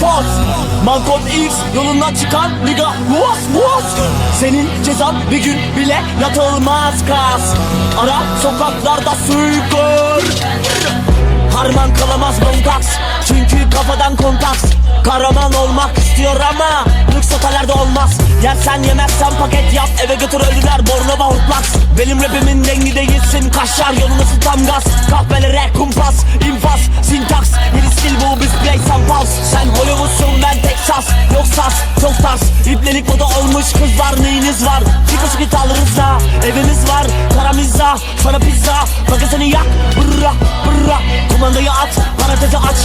boss Malcolm X yolundan çıkan nigga boss boss Senin cezan bir gün bile yatılmaz kas. Ara sokaklarda suikır Harman kalamaz bontaks Çünkü kafadan kontaks. Kahraman olmak istiyor ama Lüks otellerde olmaz. Yersen yemezsen paket yap Eve götür ölüler Bornova hortlaks. Benim rapimin dengi değilsin Kaşar yolunası tam gaz. Kahvelere kumpas Moda olmuş kızlar neyiniz var? Çıkı sıkıntı alırız ha Evimiz var karamizza Sana pizza. Magazini yak Bırra bırra. Kumandayı at Parantezi aç.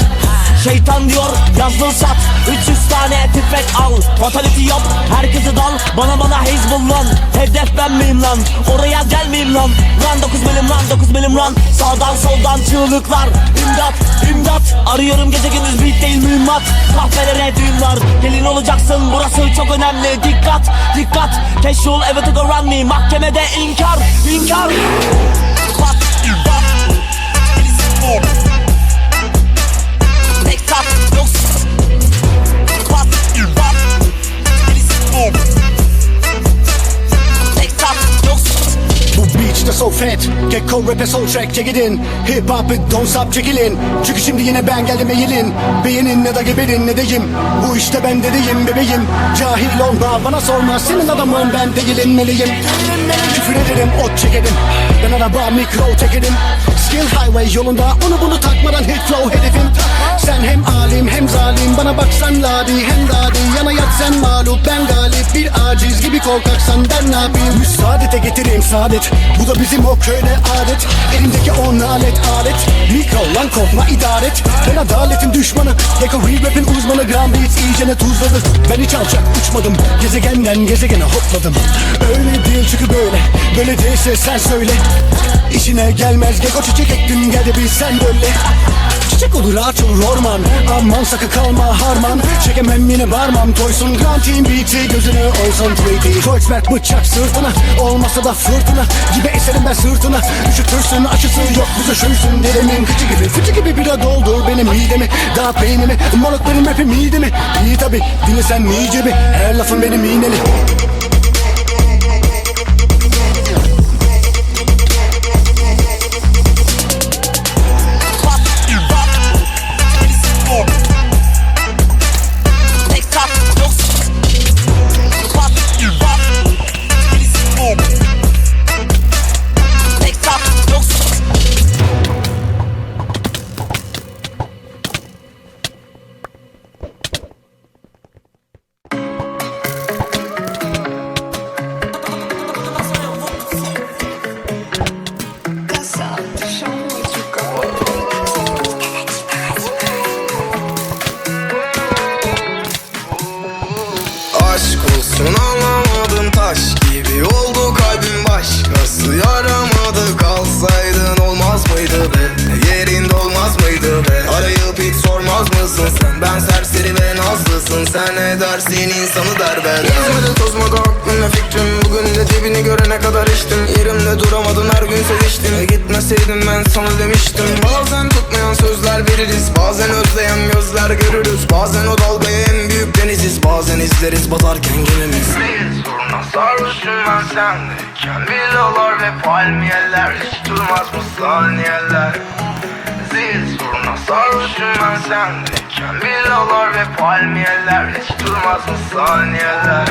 Şeytan diyor yazdığı sat. 300 tane tüfek al. Fatality yap. Herkese dal. Bana bana Hezbollah Hedef ben miyim lan? Oraya gelmeyeyim lan? Lan 9 milim lan 9 milim lan. Sağdan soldan çığlıklar. İmdat imdat. Arıyorum gece gündüz beat değil mühimmat. Kahvelere düğünler Gelin olacaksın. Burası çok önemli. Dikkat dikkat. Casual evet to run me. Mahkemede inkar inkar Beach'te so fat Gekko rap'e soul track. Check it in. Hip hop'ı don't stop çekilin Çünkü şimdi yine ben geldim eğilin. Beğenin ne da geberin ne deyim? Bu işte ben dedeyim bebeğim. Cahil olma bana sorma. Senin adamın ben değilim meliyim Küfür ederim ot çekerim Ben araba mikro tekerim Skill highway yolunda Onu bunu takmadan hit flow hedefim. Sen hem alim hem zalim Bana baksan ladi hem dadi Yana yat sen mağlup ben galip. Bir aciz gibi korkaksan ben ne yapayım? Müsaadete getireyim saadet. Bu da bizim o köyde adet. Elimdeki on alet alet. Mikro lan korkma idaret Ben adaletin düşmanı. Gecko rap'in uzmanı Gram Beats iyicene tuzladı. Ben hiç alçak uçmadım. Gezegenden gezegene hopladım. Öyle değil çünkü böyle. Böyle değilse sen söyle. İşine gelmez. Gecko çiçek ektin gel de bir sen böyle. Çiçek olur ağaç olur orman. Aman sakın kalma harman. Çekemem yine varmam. Toysun Grand Team beat'i gözünü olsun tweety Kreuzberg bıçak sırtına. Olmasa da fırtına. Gibi eserim ben sırtına. Üşütürsün aşısı yok. Bu üşürsün Derimin kıçı gibi fıçı gibi bira doldur benim midemi. Daha peynimi Moruk benim rapim midemi. İyi tabi dinlesen iyice bir Her lafın benim iğneli sen ben serseri ve nazlısın. Sen ne dersin? İnsanı derbeder. Gezmedi tozmadı aklım ve fikrim? Bugün de cebini görene kadar içtim. Yerimde duramadın her gün seviştin e gitmeseydim ben sana demiştim. Bazen tutmayan sözler veririz bazen özleyen gözler görürüz. Bazen o dalgaya en büyük deniziz bazen izleriz batarken gemimiz Değil soruna sarhoşum ben sendeyken Villalar ve palmiyeler. Hiç durmaz mı saniyeler? Zil sarhoşum ben sendeyken Villalar ve palmiyeler Hiç durmaz mı saniyeler.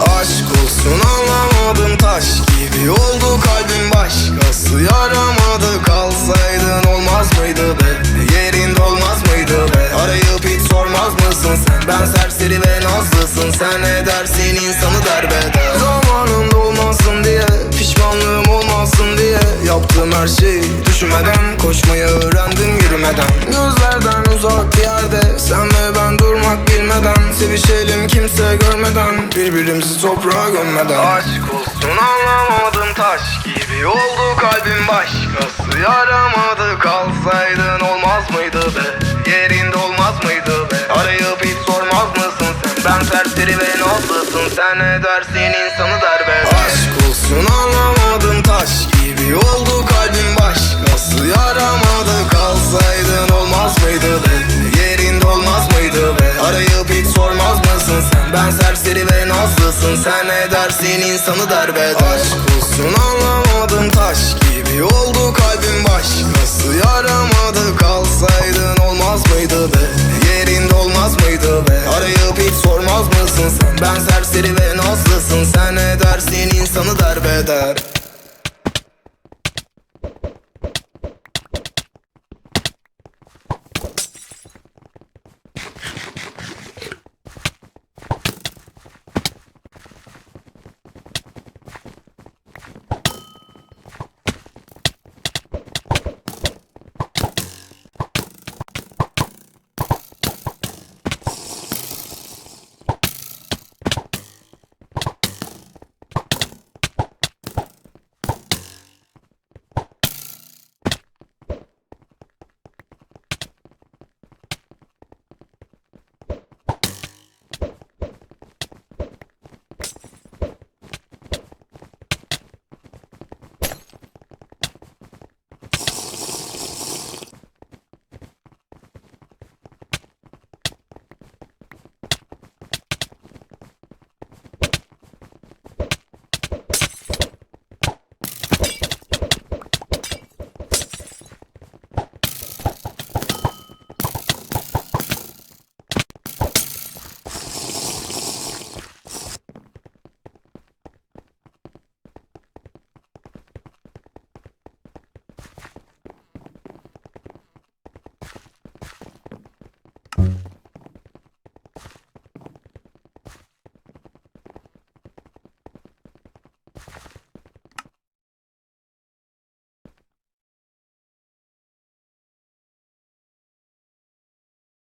Aşk olsun anlamadım taş gibi oldu kalbim başkası. Yaramadı kalsaydın olmaz mıydı be? Yerinde olmaz mıydı be? Arayıp hiç sormaz mısın sen? Ben serseri ve nazlısın. Sen ne dersin insanı derbeder her düşünmeden koşmayı öğrendim yürümeden. Gözlerden uzak bir yerde sen ve ben durmak bilmeden. Sevişelim kimse görmeden birbirimizi toprağa gömmeden. Aşk olsun anlamadım taş gibi Oldu kalbim başkası. Yaramadı kalsaydın olmaz mıydı be? Yerinde olmaz mıydı be? Arayıp hiç sormaz mısın sen? Ben serseri ve nazlısın Sen ne dersin insanı derbeder Aşk olsun anlamadım Dersin insanı derbeder. Aşk olsun anlamadım taş gibi oldu kalbim başkası Yaramadı kalsaydın olmaz mıydı be? Yerinde olmaz mıydı be? Arayıp hiç sormaz mısın sen? Ben serseri ve nasılsın? Sen ne dersin insanı derbeder.